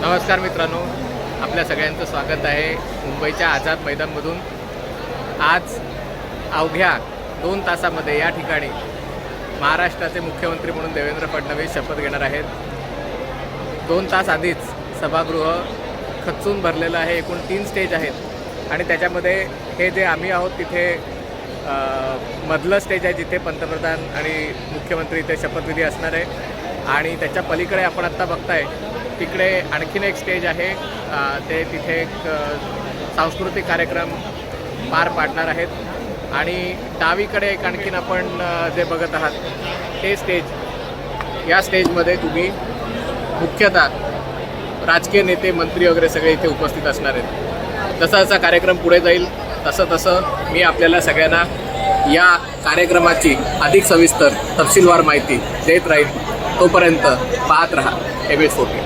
नमस्कार मित्रांनो आपल्या सगळ्यांचं स्वागत आहे मुंबईच्या आझाद मैदानमधून. आज अवघ्या दोन तासामध्ये या ठिकाणी महाराष्ट्राचे मुख्यमंत्री म्हणून देवेंद्र फडणवीस शपथ घेणार आहेत. दोन तास आधीच सभागृह खच्चून भरलेलं आहे एकूण तीन स्टेज आहेत. आणि त्याच्यामध्ये हे जे आम्ही आहोत तिथे मधलं स्टेज आहे जिथे पंतप्रधान आणि मुख्यमंत्री इथे शपथविधी असणार आहे. आणि त्याच्या पलीकडे आपण आत्ता बघताय तिकडे आणखीन एक स्टेज आहे. ते तिथे एक सांस्कृतिक कार्यक्रम पार पाडणार आहेत. आणि डावीकडे एक आणखीन आपण जे बघत आहात ते स्टेज या स्टेजमध्ये तुम्ही मुख्यतः राजकीय नेते मंत्री वगैरे सगळे इथे उपस्थित असणार आहेत. जसा जसा कार्यक्रम पुढे जाईल. तसं तसं मी आपल्याला सगळ्यांना या कार्यक्रमाची अधिक सविस्तर तपशीलवार माहिती देत राहील. तोपर्यंत पाहत राहा. M S forty